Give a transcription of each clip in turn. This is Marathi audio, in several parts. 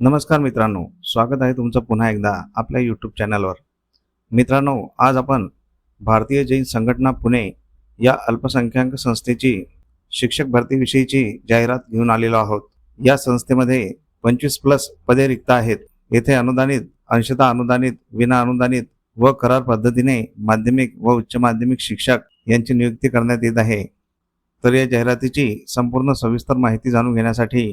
नमस्कार मित्रांनो स्वागत आहे तुमचं पुन्हा एकदा आपल्या यूट्यूब चॅनलवर मित्रांनो आज आपण भारतीय जैन संघटना पुणे या अल्पसंख्याक संस्थेची शिक्षक भरतीविषयीची जाहिरात घेऊन आलेलो आहोत. या संस्थेमध्ये पंचवीस प्लस पदे रिक्त आहेत. येथे अनुदानित अंशतः अनुदानित विना अनुदानित व करार पद्धतीने माध्यमिक व उच्च माध्यमिक शिक्षक यांची नियुक्ती करण्यात येत आहे. तर या जाहिरातीची संपूर्ण सविस्तर माहिती जाणून घेण्यासाठी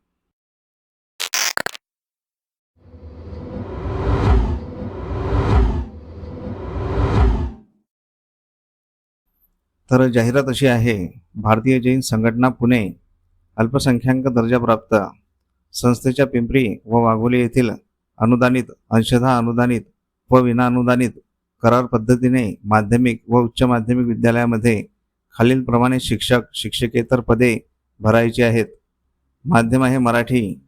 तर जाहिरात अशी आहे भारतीय जैन संघटना पुणे अल्पसंख्याक दर्जाप्राप्त संस्थेच्या पिंपरी व वाघोली येथील अनुदानित अंशतः अनुदानित व विना अनुदानित करार पद्धतीने माध्यमिक व उच्च माध्यमिक विद्यालयामध्ये खालीलप्रमाणे शिक्षक शिक्षकेतर पदे भरायची आहेत. माध्यम आहे मराठी.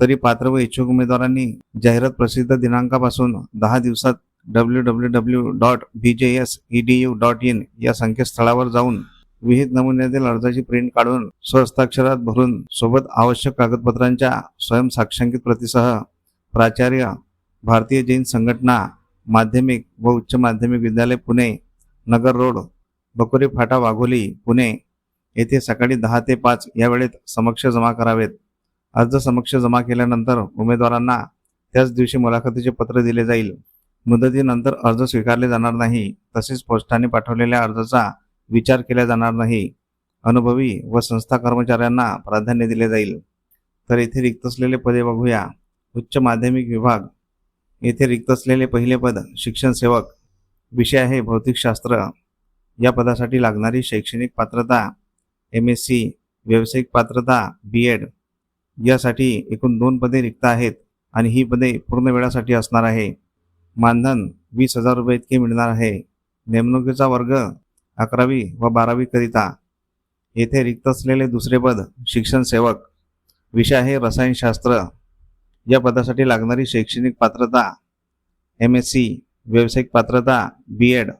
तरी पात्र व इच्छुक उमेदवारांनी जाहिरात प्रसिद्ध दिनांकापासून दहा दिवसात W W W dot B J S E D U dot in या संकेतस्थळावर जाऊन विहित नमुन्यातील अर्जाची प्रिंट काढून स्वहस्ताक्षरात भरून सोबत आवश्यक कागदपत्रांच्या स्वयंसाक्षांकित प्रतीसह प्राचार्य भारतीय जैन संघटना माध्यमिक व उच्च माध्यमिक विद्यालय पुणे नगर रोड बकोरी फाटा वाघोली पुणे येथे सकाळी दहा ते पाच या वेळेत समक्ष जमा करावेत. अर्ज समक्ष जमा केल्यानंतर उमेदवारांना त्याच दिवशी मुलाखतीचे पत्र दिले जाईल. मुदतीनंतर अर्ज स्वीकारले जाणार नाही तसेच पोस्टाने पाठवलेल्या अर्जाचा विचार केला जाणार नाही. अनुभवी व संस्था कर्मचाऱ्यांना प्राधान्य दिले जाईल. तर येथे रिक्त असलेले पदे बघूया. उच्च माध्यमिक विभाग. येथे रिक्त असलेले पहिले पद शिक्षण सेवक. विषय आहे भौतिकशास्त्र. या पदासाठी लागणारी शैक्षणिक पात्रता एम एस सी व्यावसायिक पात्रता बी एड यासाठी एकूण दोन पदे रिक्त आहेत आणि ही पदे पूर्ण वेळासाठी असणार आहे. मानधन वीस हजार रुपये इतके मिळणार आहे. नेमणुकीचा वर्ग अकरावी व बारावी करिता. येथे रिक्त असलेले दुसरे पद शिक्षण सेवक. विषय आहे रसायनशास्त्र या पदासाठी लागणारी शैक्षणिक पात्रता एम एस सी व्यावसायिक पात्रता बी एड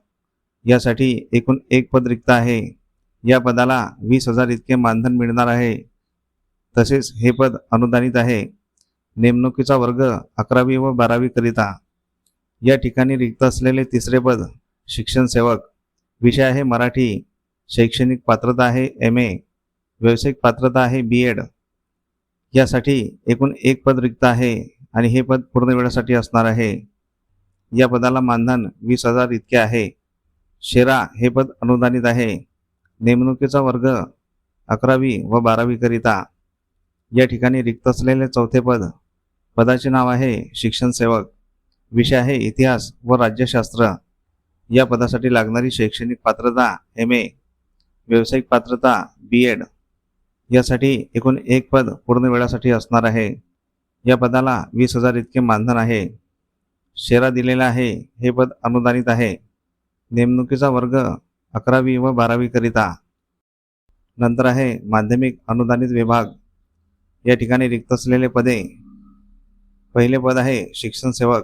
यासाठी एकूण एक पद रिक्त आहे. या पदाला वीस हजार इतके मानधन मिळणार आहे. तसेच हे पद अनुदानित आहे. नेमणुकीचा वर्ग अकरावी व बारावी करिता. या ठिकाणी रिक्त असलेले तिसरे पद शिक्षण सेवक. विषय आहे मराठी. शैक्षणिक पात्रता आहे एम ए व्यावसायिक पात्रता आहे बी एड यासाठी एकूण एक पद रिक्त आहे आणि हे पद पूर्ण वेळासाठी असणार आहे. या पदाला मानधन वीस हजार इतके आहे. शेरा हे पद अनुदानित आहे. नेमणुकीचा वर्ग अकरावी व बारावीकरिता या ठिकाणी रिक्त असलेले चौथे पद पदाचे नाव आहे शिक्षण सेवक. विषय आहे इतिहास व राज्यशास्त्र. या पदासाठी लागणारी शैक्षणिक पात्रता एम ए व्यावसायिक पात्रता बी एड यासाठी एकूण एक पद पूर्ण वेळासाठी असणार आहे. या पदाला वीस हजार इतके मानधन आहे. शेरा दिलेला आहे. हे पद अनुदानित आहे. नेमणुकीचा वर्ग अकरावी व बारावीकरिता नंतर आहे माध्यमिक अनुदानित विभाग. या ठिकाणी रिक्त असलेले पदे. पहिले पद आहे शिक्षण सेवक.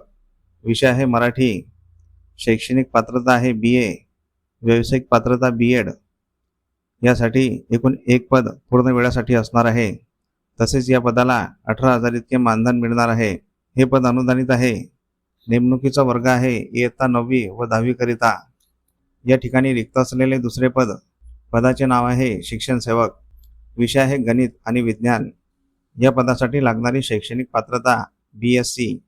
विषय आहे मराठी. शैक्षणिक पात्रता आहे बी ए व्यावसायिक पात्रता बी एड यासाठी एकूण एक पद पूर्ण वेळासाठी असणार आहे. तसेच या पदाला अठरा हजार इतके मानधन मिळणार आहे. हे पद अनुदानित आहे. नेमणुकीचा वर्ग आहे. इयत्ता नववी व दहावीकरिता या ठिकाणी रिक्त असलेले दुसरे पद पदाचे नाव आहे शिक्षण सेवक. विषय आहे गणित आणि विज्ञान. या पदासाठी लागणारी शैक्षणिक पात्रता बी एस सी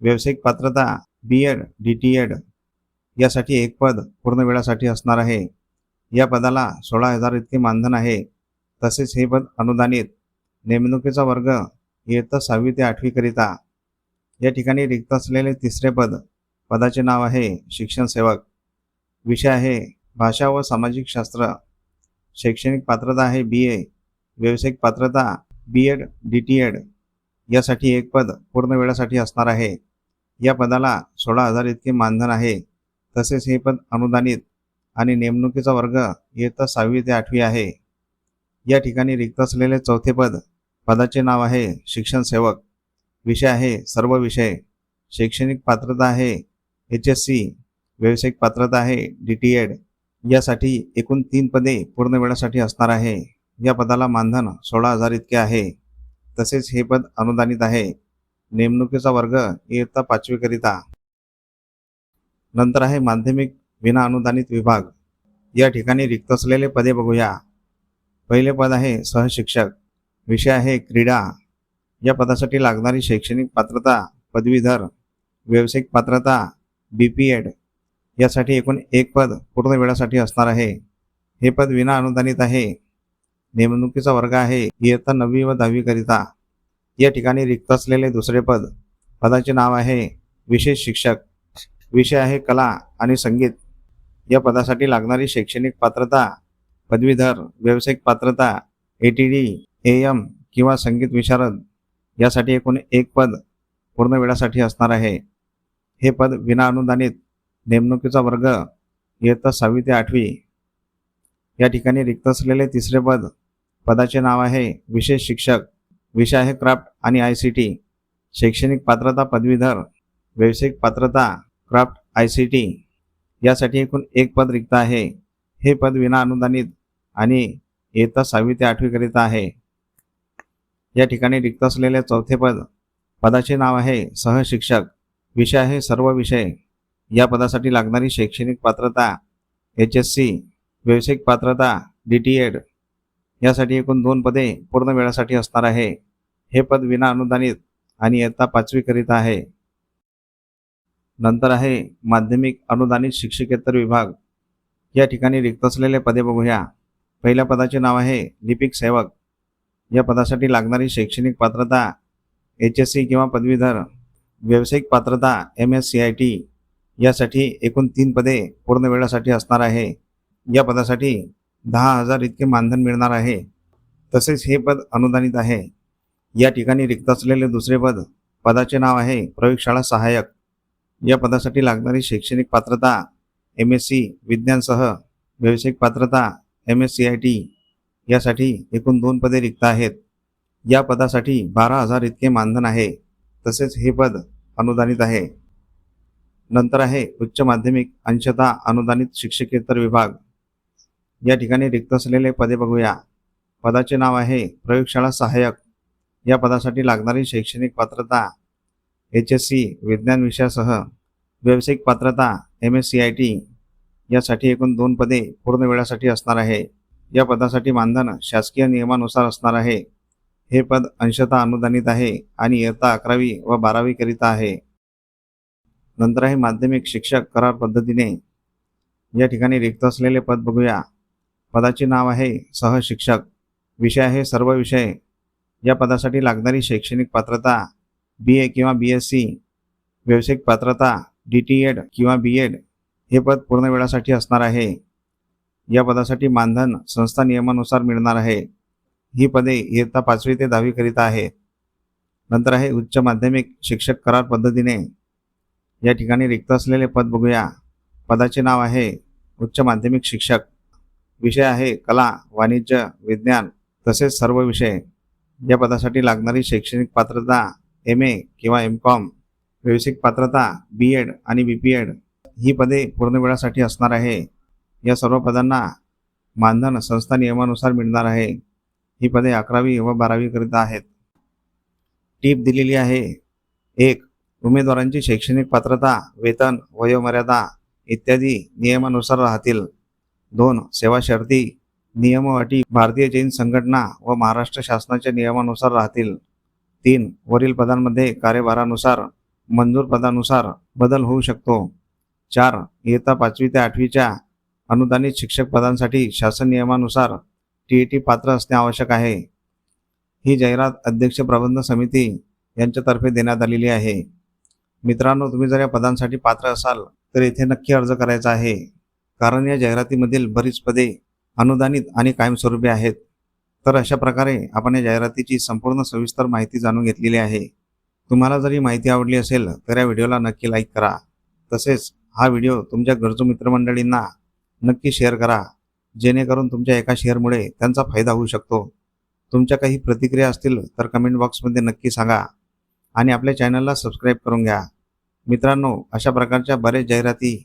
व्यावसायिक पात्रता B Ed D T Ed यासाठी एक पद पूर्ण वेळासाठी असणार आहे. या पदाला सोळा हजार इतके मानधन आहे. तसेच हे पद अनुदानित नेमणुकीचा वर्ग इयत्ता सहावी ते आठवीकरिता या ठिकाणी रिक्त असलेले तिसरे पद पदाचे नाव आहे शिक्षण सेवक. विषय आहे भाषा व सामाजिक शास्त्र. शैक्षणिक पात्रता आहे बी ए व्यावसायिक पात्रता B Ed D T Ed यासाठी एक पद पूर्ण वेळासाठी असणार आहे. या पदाला सोळा हजार इतके मानधन आहे. तसेच हे पद अनुदानित आणि नेमणुकीचा वर्ग इयत्ता सहावी ते आठवी आहे. या ठिकाणी रिक्त असलेले चौथे पद पदाचे नाव आहे शिक्षण सेवक. विषय आहे सर्व विषय. शैक्षणिक पात्रता आहे. H S C. व्यावसायिक पात्रता आहे. D T Ed. यासाठी एकूण तीन पदे पूर्ण वेळासाठी असणार आहे. या पदाला मानधन सोळा हजार इतके आहे. तसेच हे पद अनुदानित आहे. नेमणुकीचा वर्ग इयत्ता पाचवीकरिता नंतर आहे माध्यमिक विना अनुदानित विभाग. या ठिकाणी रिक्त असलेले पदे बघूया. पहिले पद आहे सहशिक्षक. विषय आहे क्रीडा. या पदासाठी लागणारी शैक्षणिक पात्रता पदवीधर व्यावसायिक पात्रता बी पी एड यासाठी एकूण एक पद पूर्ण वेळासाठी असणार आहे. हे पद विना अनुदानित आहे. नेमणुकीचा वर्ग आहे इयत्ता नववी व दहावीकरिता या ठिकाणी रिक्त असलेले दुसरे पद पदाचे नाव आहे विशेष शिक्षक. विषय आहे कला आणि संगीत. या पदासाठी लागणारी शैक्षणिक पात्रता पदवीधर व्यावसायिक पात्रता A T D A M किंवा संगीत विशारद यासाठी एकूण एक पद पूर्ण वेळासाठी असणार आहे. हे पद विना अनुदानित नेमणुकीचा वर्ग इयत्ता सहावी ते आठवी. या ठिकाणी रिक्त असलेले तिसरे पद पदाचे नाव आहे विशेष शिक्षक. विषय आहे क्राफ्ट आणि आय सी टी शैक्षणिक पात्रता पदवीधर व्यावसायिक पात्रता क्राफ्ट आय सी टी यासाठी एकूण एक पद रिक्त आहे. हे पद विना अनुदानित आणि इयत्ता सहावी ते आठवीकरिता आहे. या ठिकाणी रिक्त असलेले चौथे पद पदाचे नाव आहे सहशिक्षक विषय आहे सर्व विषय या पदासाठी लागणारी शैक्षणिक पात्रता एच एस सी व्यावसायिक पात्रता डी टी एड यासाठी एकूण दोन पदे पूर्ण वेळासाठी असणार आहे. हे पद विना अनुदानित आणि इयत्ता पाचवीकरिता आहे. नंतर आहे माध्यमिक अनुदानित शिक्षकेतर विभाग. या ठिकाणी रिक्त असलेले पदे बघूया. पहिल्या पदाचे नाव आहे लिपिक सेवक. या पदासाठी लागणारी शैक्षणिक पात्रता एच एस सी किंवा पदवीधर व्यावसायिक पात्रता M S C I T यासाठी एकूण तीन पदे पूर्ण वेळासाठी असणार आहे. या पदासाठी दहा हजार इतके मानधन मिळणार आहे. तसेच हे पद अनुदानित आहे. या ठिकाणी रिक्त असलेले दुसरे पद पदाचे नाव आहे प्रयोगशाळा सहाय्यक. या पदासाठी लागणारी शैक्षणिक पात्रता एम एस सी विज्ञानसह व्यावसायिक पात्रता M S C I T यासाठी एकूण दोन पदे रिक्त आहेत. या पदासाठी बारा हजार इतके मानधन आहे. तसेच हे पद अनुदानित आहे. नंतर आहे उच्च माध्यमिक अंशतः अनुदानित शिक्षकेतर विभाग. या ठिकाणी रिक्त असलेले पदे बघूया. पदाचे नाव आहे प्रयोगशाळा सहाय्यक. या पदासाठी लागणारी शैक्षणिक पात्रता एच एस सी विज्ञान विषयासह व्यावसायिक पात्रता M S C I T यासाठी एकूण दोन पदे पूर्ण वेळासाठी असणार आहे. या पदासाठी मानधन शासकीय नियमानुसार असणार आहे. हे पद अंशतः अनुदानित आहे आणि इयत्ता अकरावी व बारावीकरिता आहे. नंतर आहे माध्यमिक शिक्षक करार पद्धतीने. या ठिकाणी रिक्त असलेले पद बघूया. पदाचे नाव आहे सहशिक्षक. विषय आहे सर्व विषय. या पदासाठी लागणारी शैक्षणिक पात्रता बी ए किंवा बी एस सी व्यावसायिक पात्रता डी टी एड किंवा बी एड हे पद पूर्ण वेळासाठी असणार आहे. या पदासाठी मानधन संस्था नियमानुसार मिळणार आहे. ही पदे इयत्ता पाचवी ते दहावीकरिता आहे नंतर आहे उच्च माध्यमिक शिक्षक करार पद्धतीने. या ठिकाणी रिक्त असलेले पद बघूया. पदाचे नाव आहे उच्च माध्यमिक शिक्षक. विषय आहे कला वाणिज्य विज्ञान तसेच सर्व विषय. या पदासाठी लागणारी शैक्षणिक पात्रता एम ए किंवा एम कॉम व्यावसायिक पात्रता बी एड आणि बी पी एड ही पदे पूर्ण वेळासाठी असणार आहे. या सर्व पदांना मानधन संस्था नियमानुसार मिळणार आहे. ही पदे अकरावी व बारावीकरिता आहेत. टीप दिलेली आहे. एक उमेदवारांची शैक्षणिक पात्रता वेतन वयोमर्यादा इत्यादी नियमानुसार राहतील. दोन सेवा शर्ती नियम अटी भारतीय जैन संघटना व महाराष्ट्र शासनाच्या नियमानुसार राहतील. तीन वरील पदांमध्ये कार्यभारानुसार मंजूर पदानुसार बदल होऊ शकतो. चार इयत्ता पाचवी ते आठवीच्या अनुदानित शिक्षक पदांसाठी शासन नियमानुसार टी ई टी पात्र असणे आवश्यक आहे. ही जाहिरात अध्यक्ष प्रबंध समिती यांच्यातर्फे देण्यात आलेली आहे. मित्रांनो तुम्ही जर या पदांसाठी पात्र असाल तर इथे नक्की अर्ज करायचा आहे. कारण या जाहिरातीमधील बरीच पदे अनुदानित आणि कायमस्वरूपी आहेत. तर अशा प्रकारे आपण या जाहिरातीची संपूर्ण सविस्तर माहिती जाणून घेतलेली आहे. तुम्हाला जर ही माहिती आवडली असेल तर या व्हिडिओला नक्की लाईक करा. तसेच हा व्हिडिओ तुमच्या गरजू मित्रमंडळींना नक्की शेअर करा. जेणेकरून तुमच्या एका शेअरमुळे त्यांचा फायदा होऊ शकतो. तुमच्या काही प्रतिक्रिया असतील तर कमेंट बॉक्समध्ये नक्की सांगा. आणि आपल्या चॅनलला सबस्क्राईब करून घ्या. मित्रांनो अशा प्रकारच्या बरेच जाहिराती